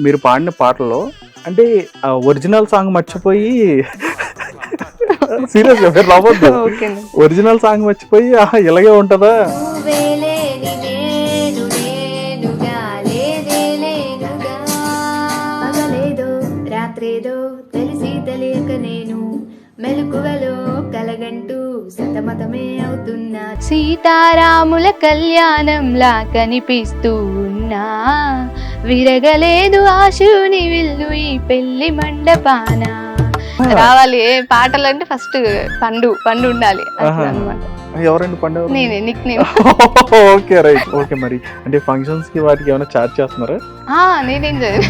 మీరు పాడిన పాటలో అంటే ఒరిజినల్ సాంగ్ మర్చిపోయి సీరియస్గా మీరు నవ్వద్దు. ఓకేనండి ఒరిజినల్ సాంగ్ మర్చిపోయి ఆహా ఇలాగే ఉంటదా? మెలకువలో కలగంటూ సతమతమే అవుతున్నా. సీతారాముల కళ్యాణంలా కనిపిస్తూ ఉన్నా. విరగలేదు ఆశుని విల్లు ఈ పెళ్ళి మండపాన. రావాలి ఏ పాటలు అంటే ఫస్ట్ పండు పండు ఉండాలి. అనమాట ఎవరండి పండుగ నేనే nick name okay right. Okay మరి. అంటే ఫంక్షన్స్కి వాటికి ఏమైనా చార్జ్ చేస్తున్నారా? నేనేం చేయను.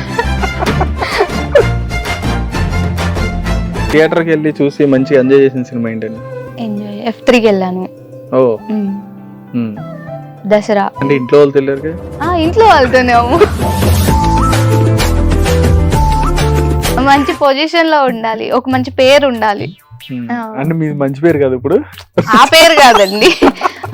థియేటర్కి వెళ్ళి చూసి మంచిగా ఎంజాయ్ చేసిన సినిమా ఏంటండి? ఎంజాయ్ ఎఫ్ త్రీకి వెళ్ళాను. ఓ. దసరా. అంటే ఇంట్లో వాళ్ళు తెలియరు ఆ, ఇంట్లో మంచి పొజిషన్లో ఉండాలి ఒక మంచి పేరు ఉండాలి. అంటే మీది మంచి పేరు కదా ఇప్పుడు? ఆ పేరు కాదండి.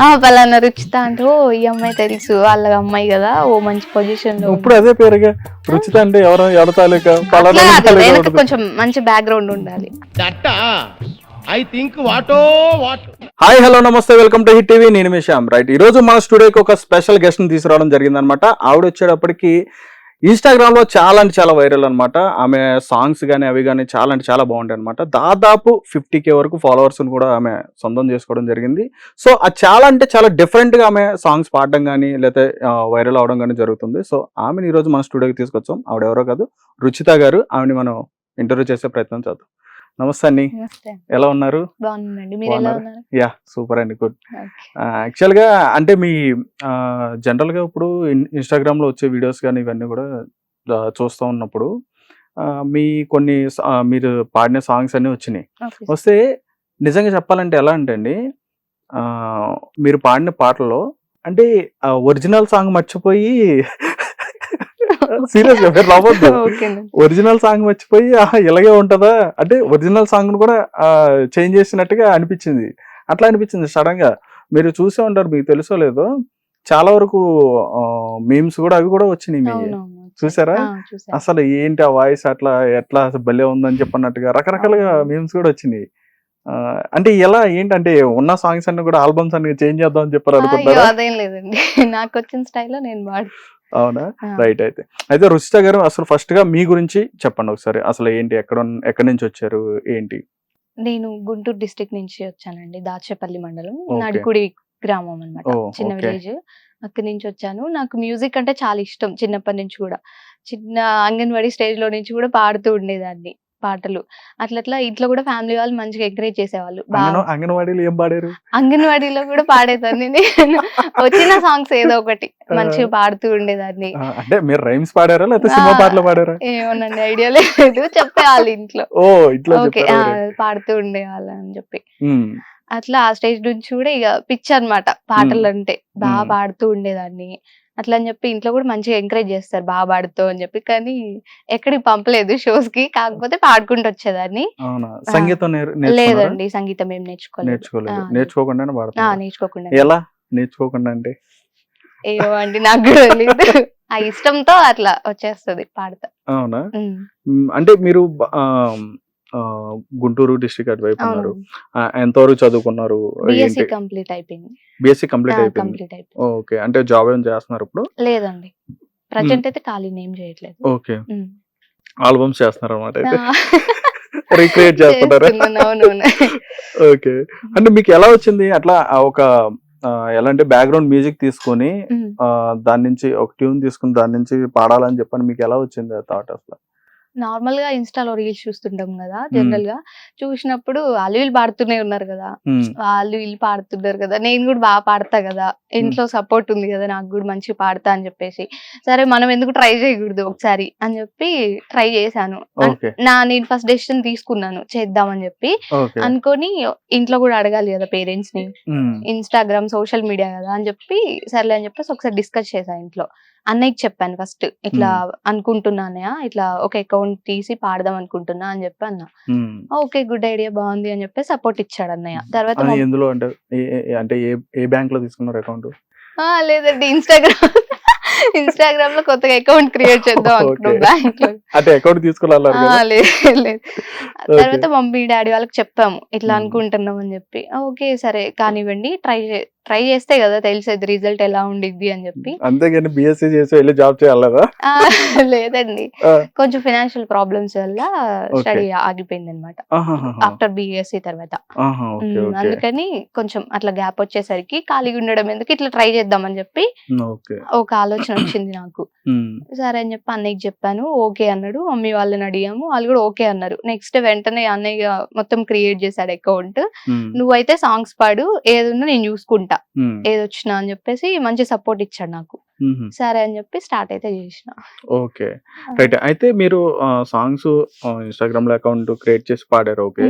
ఆ పలానా రుచిత అంటే ఓ ఈ అమ్మాయి తెలుసు వాళ్ళ అమ్మాయి కదా ఓ మంచి పొజిషన్లో ఇప్పుడు అదే పేరుగా? రుచిత అంటే ఎవరు ఎవరి తాలూకా. కొంచెం మంచి బ్యాక్గ్రౌండ్ ఉండాలి. ఐ థింక్ వాటో వాట్ హాయ్ హలో నమస్తే వెల్కమ్ టు హిట్ టీవీ నేను మీ శ్యామ్. రైట్ ఈ రోజు మన స్టూడియోకి ఒక స్పెషల్ గెస్ట్ని తీసుకురావడం జరిగింది అనమాట ఆవిడ వచ్చేటప్పటికి ఇన్స్టాగ్రామ్లో చాలా అంటే చాలా వైరల్ అనమాట ఆమె సాంగ్స్ కానీ అవి కానీ చాలా అంటే చాలా బాగుంటాయి అనమాట దాదాపు ఫిఫ్టీ కే వరకు ఫాలోవర్స్ కూడా ఆమె సొంతం చేసుకోవడం జరిగింది. సో అది చాలా అంటే చాలా డిఫరెంట్గా ఆమె సాంగ్స్ పాడడం కానీ లేకపోతే వైరల్ అవడం కానీ జరుగుతుంది. సో ఆమెను ఈ రోజు మన స్టూడియోకి తీసుకొచ్చాం. ఆవిడ ఎవరో కాదు రుచిత గారు. ఆమెని మనం ఇంటర్వ్యూ చేసే ప్రయత్నం చేద్దాం. నమస్తే అండి. ఎలా ఉన్నారు? యా సూపర్ అండి గుడ్. Okay. యాక్చువల్గా అంటే మీ జనరల్గా ఇప్పుడు ఇన్- ఇన్స్టాగ్రామ్లో వచ్చే వీడియోస్ కానీ ఇవన్నీ కూడా చూస్తూ ఉన్నప్పుడు మీ కొన్ని మీరు పాడిన సాంగ్స్ అన్నీ వచ్చినాయి. వస్తే నిజంగా చెప్పాలంటే ఎలా అంటే అండి మీరు పాడిన పాటలో అంటే ఒరిజినల్ సాంగ్ మర్చిపోయి సీరియస్గా మీరు నవ్వద్దు. ఒరిజినల్ సాంగ్ మర్చిపోయి ఆహా ఇలాగే ఉంటదా? అంటే ఒరిజినల్ సాంగ్ కూడా చేంజ్ చేసినట్టుగా అనిపించింది. అట్లా అనిపించింది సడన్గా. మీరు చూసే ఉంటారు మీకు తెలుసో లేదో చాలా వరకు మీమ్స్ కూడా అవి కూడా వచ్చినాయి మీ చూసారా? అసలు ఏంటి ఆ వాయిస్ అట్లా ఎట్లా భలే ఉందని చెప్పన్నట్టుగా రకరకాలుగా మీమ్స్ కూడా వచ్చినాయి. అంటే ఎలా ఏంటంటే ఉన్న సాంగ్స్ అన్ని కూడా ఆల్బమ్స్ అన్ని చేంజ్ చేద్దాం అని చెప్పారు అనుకుంటారా అదేం లేదండి. నాకు వచ్చిన స్టైల్లో నేను వాడు అవునా. రైట్ అయితే. అయితే రుచిత గారు అసలు ఫస్ట్గా మీ గురించి చెప్పండి ఒకసారి. అసలు ఏంటి? ఎక్కడ ఎక్కడి నుంచి వచ్చారు? ఏంటి? నేను గుంటూరు డిస్ట్రిక్ట్ నుంచి వచ్చానండి. దాచేపల్లి మండలం. నడుకుడి గ్రామం అన్నమాట. Oh, చిన్న. విలేజ్ అక్కడి నుంచి వచ్చాను. నాకు మ్యూజిక్ అంటే చాలా ఇష్టం. చిన్నప్పటి నుంచి కూడా. చిన్న అంగన్వాడీ స్టేజ్లో నుంచి కూడా పాడుతూ ఉండేదాన్ని. పాటలు. అట్లా అట్లా ఇంట్లో కూడా ఫ్యామిలీ వాళ్ళు మంచిగా ఎంకరేజ్ చేసేవాళ్ళు. అంగన్వాడీలో ఏం పాడారు? అంగన్వాడీలో కూడా పాడేదాన్ని నేను. వచ్చిన సాంగ్స్ ఏదో ఒకటి. మంచిగా పాడుతూ ఉండేదాన్ని. అంటే మీరు రైమ్స్ పాడారా? లేకపోతే సినిమా పాటలు పాడారా? ఏమోనండి ఐడియా లేదు. చెప్పేవాళ్ళు ఇంట్లో. ఓ ఇట్లా ఓకే? పాడుతూ ఉండేవాళ్ళు అని చెప్పి. అట్లా ఆ స్టేజ్ నుంచి కూడా ఇక పిచ్ అన్నమాట. పాటలు అంటే బాగా. పాడుతూ ఉండేదాన్ని. అట్లా అని చెప్పి ఇంట్లో కూడా మంచిగా ఎంకరేజ్ చేస్తారు బాగా పాడుతూ అని చెప్పి. కానీ ఎక్కడికి పంపలేదు షోస్కి కాకపోతే పాడుకుంటూ వచ్చేదాన్ని. సంగీతం? లేదండి సంగీతం ఏం నేర్చుకోలేదు. పాడుతున్నారు నేర్చుకోకుండా ఎలా? నేర్చుకోకుండా అంటే? ఏమో అండి నాకు కూడా తెలియదు ఆ ఇష్టంతో అట్లా వచ్చేస్తది పాడతా. అవునా? అంటే మీరు గుంటూరు డిస్ట్రిక్ట్ అటువైపు ఉన్నారు. ఎంతవరకు చదువుకున్నారు? బిఎస్సి కంప్లీట్ అయిపోయింది. బీఎస్సీ కంప్లీట్ అయిపోయింది. ఓకే అంటే జాబ్ ఏం చేస్తున్నారు ఇప్పుడు? లేదండి. ప్రజెంట్ అయితే ఖాళీని ఏం చేయట్లేదు. ఓకే. ఆల్బమ్స్ చేస్తున్నారు అనమాట అయితే రీక్రియేట్ చేస్తున్నారా? ఓకే. అంటే మీకు ఎలా వచ్చింది? అట్లా ఒక ఎలా అంటే బ్యాక్గ్రౌండ్ మ్యూజిక్ తీసుకొని దాని నుంచి ఒక ట్యూన్ తీసుకుని దాని నుంచి పాడాలని చెప్పని మీకు ఎలా వచ్చింది థాట్ అసలు? నార్మల్గా ఇన్స్టాలో రీల్స్ చూస్తుంటాం కదా జనరల్గా చూసినప్పుడు వాళ్ళు వీళ్ళు పాడుతూనే ఉన్నారు కదా. వాళ్ళు వీళ్ళు పాడుతున్నారు కదా నేను కూడా బాగా పాడతా కదా. ఇంట్లో సపోర్ట్ ఉంది కదా నాకు కూడా మంచిగా పాడతా అని చెప్పేసి. సరే మనం ఎందుకు ట్రై చేయకూడదు ఒకసారి అని చెప్పి ట్రై చేశాను. నా నేను ఫస్ట్ డెసిషన్ తీసుకున్నాను చేద్దామని చెప్పి. అనుకొని ఇంట్లో కూడా అడగాలి కదా పేరెంట్స్ని ఇన్స్టాగ్రామ్ సోషల్ మీడియా కదా అని చెప్పి సర్లే అని చెప్పేసి ఒకసారి డిస్కస్ చేశాను ఇంట్లో. అన్నయ్యకి చెప్పాను ఫస్ట్ ఇట్లా అనుకుంటున్నానయా? ఇట్లా ఒక అకౌంట్ తీసి పాడదాం అనుకుంటున్నా అని చెప్పి అన్న. ఓకే గుడ్ ఐడియా బాగుంది అని చెప్పి సపోర్ట్ ఇచ్చాడు అన్నయ్య. తర్వాత ఎందులో అంటే ఏ- అంటే బ్యాంక్లో తీసుకున్నారు అకౌంట్ లేదండి ఇన్స్టాగ్రామ్ ఇన్స్టాగ్రామ్లో కొత్తగా అకౌంట్ క్రియేట్ చేద్దాం అనుకున్నాం. బ్యాంక్లో అంటే అకౌంట్. తర్వాత మమ్మీ డాడీ వాళ్ళకి చెప్పాము ఇట్లా. అనుకుంటున్నాం అని చెప్పి. ఓకే సరే కానివ్వండి ట్రై ట్రై చేస్తే కదా తెలిసేది రిజల్ట్ ఎలా ఉండిద్ది అని చెప్పి. అంతేగాని బిఎస్సీ చేసి వెళ్ళి జాబ్ చేయాలదా లేదండి. కొంచెం ఫైనాన్షియల్ ప్రాబ్లమ్స్ వల్ల. స్టడీ ఆగిపోయింది అనమాట. ఆఫ్టర్ బిఎస్సి తర్వాత. అందుకని కొంచెం అట్లా గ్యాప్ వచ్చేసరికి ఖాళీగా ఉండడం ఎందుకు ఇట్లా ట్రై చేద్దామని చెప్పి ఒక ఆలోచన వచ్చింది నాకు. సరే అని చెప్పి అన్నయ్యకి చెప్పాను. ఓకే అన్నాడు. మమ్మీ వాళ్ళని అడిగాము. వాళ్ళు కూడా ఓకే అన్నారు. నెక్స్ట్ వెంటనే అన్నయ్య మొత్తం క్రియేట్ చేశాడు అకౌంట్. నువ్వైతే సాంగ్స్ పాడు. ఏదున్నా నేను చూసుకుంటా. ఉమ్, ఏది వచ్చినా అని చెప్పేసి మంచి సపోర్ట్ ఇచ్చాడు నాకు. సరే అని చెప్పి స్టార్ట్ అయితే చేసిన. ఓకే. రైట్. అయితే మీరు సాంగ్స్ ఇన్స్టాగ్రామ్లో అకౌంట్ క్రియేట్ చేసి పాడారు. ఓకే.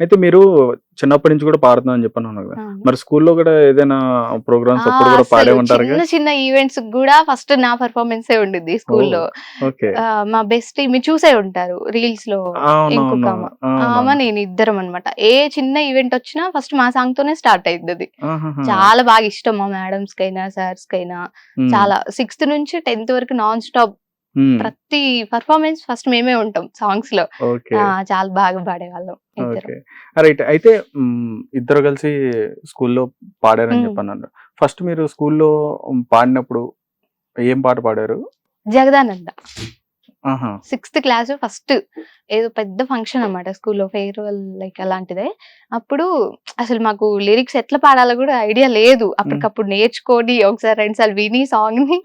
అయితే మీరు చిన్నప్పటి నుంచి కూడా పాడుతున్నా అని చెప్పాను కదా. మరి స్కూల్లో కూడా ఏదైనా ప్రోగ్రామ్స్ అప్పుడు కూడా పాడే ఉంటారు చిన్న చిన్న ఈవెంట్స్ కూడా ఫస్ట్ నా పర్ఫార్మెన్స్ ఉండిద్ది స్కూల్లో. మా బెస్ట్ మీరు చూసే ఉంటారు రీల్స్లో ఇంకొక నేను ఇద్దరం అన్నమాట. ఏ చిన్న ఈవెంట్ వచ్చినా ఫస్ట్ మా సాంగ్ తోనే స్టార్ట్ అయింది చాలా బాగా ఇష్టం మా మేడమ్స్ కైనా సార్స్ కైనా. చాలా. సిక్స్త్ నుంచి టెన్త్ వరకు నాన్ స్టాప్ ప్రతి పర్ఫార్మెన్స్ ఫస్ట్ మేమే ఉంటాం సాంగ్స్లో చాలా బాగా పాడేవాళ్ళం రైట్. అయితే ఇద్దరు కలిసి స్కూల్లో పాడారని మ్. చెప్పన్నారు. ఫస్ట్ మీరు స్కూల్లో పాడినప్పుడు ఏం పాట పాడారు? జగదానంద. సిక్స్త్ క్లాస్ ఫస్ట్ ఏదో పెద్ద ఫంక్షన్ అన్నమాట స్కూల్లో ఫేర్వెల్ లైక్ అలాంటిదే. అప్పుడు అసలు మాకు లిరిక్స్ ఎట్లా పాడాలో కూడా ఐడియా లేదు. అప్పటికప్పుడు నేర్చుకొని ఒకసారి రెండు సార్లు విని సాంగ్ని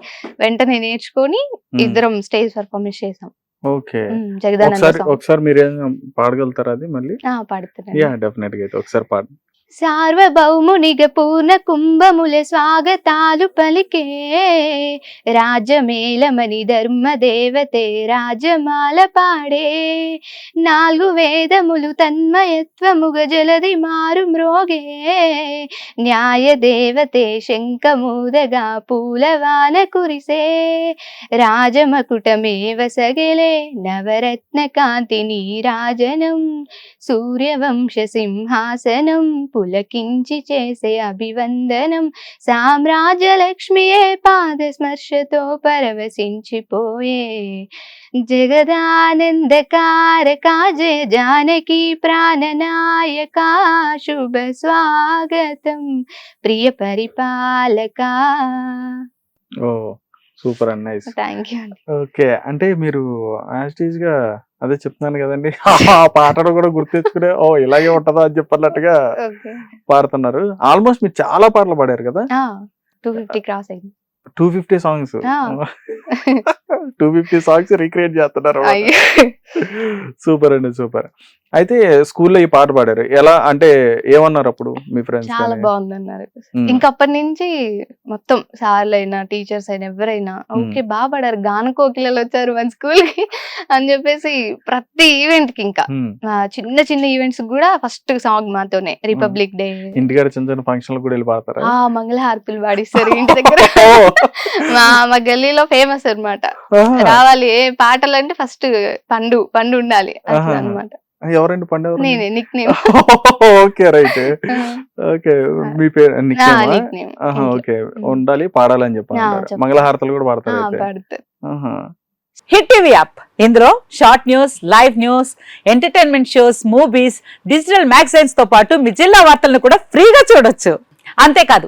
వెంటనే నేర్చుకొని ఇద్దరం స్టేజ్ పర్ఫార్మెన్స్ చేసాం. ఓకే. ఒకసారి మీరు పాడగలుగుతారా అది మళ్ళీ? పాడుతున్నాను యా డెఫినెట్గా అయితే ఒకసారి పాడు. సార్వభౌమునిగ పూర్ణ కుంభముల స్వాగతాలు పలికే రాజమేళమని ధర్మదేవతే రాజమాల పాడే. నాలుగు వేదములు తన్మయత్వముగ జలది మారు మ్రోగే న్యాయ దేవతే శంఖమూదగా పూలవాన కురిసే. రాజమకుటమేవ సగలే నవరత్న కాంతిని రాజనం. సూర్యవంశ సింహాసనం పులకించి చేసే అభివందనం. సామ్రాజ్యలక్ష్మియే పాద స్మర్శతో పరవశించిపోయే. జగదానందకారకా జయ జానకి ప్రాణనాయక శుభ స్వాగతం. ప్రియ పరిపాలక. ఓ super and nice. Thank you అండి. ఓకే అంటే మీరు యాస్టీజ్గా అదే చెప్తున్నాను కదండి. ఆ పాటను కూడా గుర్తించుకునే ఓ ఇలాగే ఉంటదా అని చెప్పన్నట్టుగా పాడుతున్నారు. ఆల్మోస్ట్ మీరు చాలా పాటలు పాడారు కదా? టూ ఫిఫ్టీ క్రాస్ అయింది. Two fifty songs. Two fifty songs recreate చేస్తున్నారు సూపర్ అండి సూపర్ అయితే స్కూల్లో ఈ పాట పాడారు. ఎలా అంటే ఏమన్నారు అప్పుడు మీ ఫ్రెండ్స్ చాలా బాగుందన్నారు. ఇంకా అప్పటి నుంచి మొత్తం సార్లు అయినా టీచర్స్ అయినా ఎవరైనా ఓకే బాగా పడారు. గాన కోకిలలు వచ్చారు మన స్కూల్కి అని చెప్పేసి ప్రతి ఈవెంట్కి ఇంకా. చిన్న చిన్న ఈవెంట్స్ కూడా ఫస్ట్ సాంగ్ మాతోనే రిపబ్లిక్ డే ఇంటికాడ చిన్న చిన్న ఫంక్షన్ కూడా వెళ్ళి పాడతారా? ఆ మంగళహారతులు పాడిస్తారు ఇంటి దగ్గర. మా మా గల్లీలో ఫేమస్ అన్నమాట. ఆహా. రావాలి. ఏ పాటలు అంటే ఫస్ట్ పండు పండు ఉండాలి. అట్లా ఆహా. అన్నమాట. ఎవరండి పండుగ నేనే nick name okay right. Okay మీ పేరు? Nick name okay. ఉండాలి పాడాలని. చెప్పాలి. మంగళహారతలు కూడా పాడతారు. Hit TV app. ఇందులో short news live news entertainment shows movies digital మ్యాగజైన్స్తో పాటు మీ జిల్లా వార్తలను కూడా ఫ్రీగా చూడొచ్చు. అంతేకాదు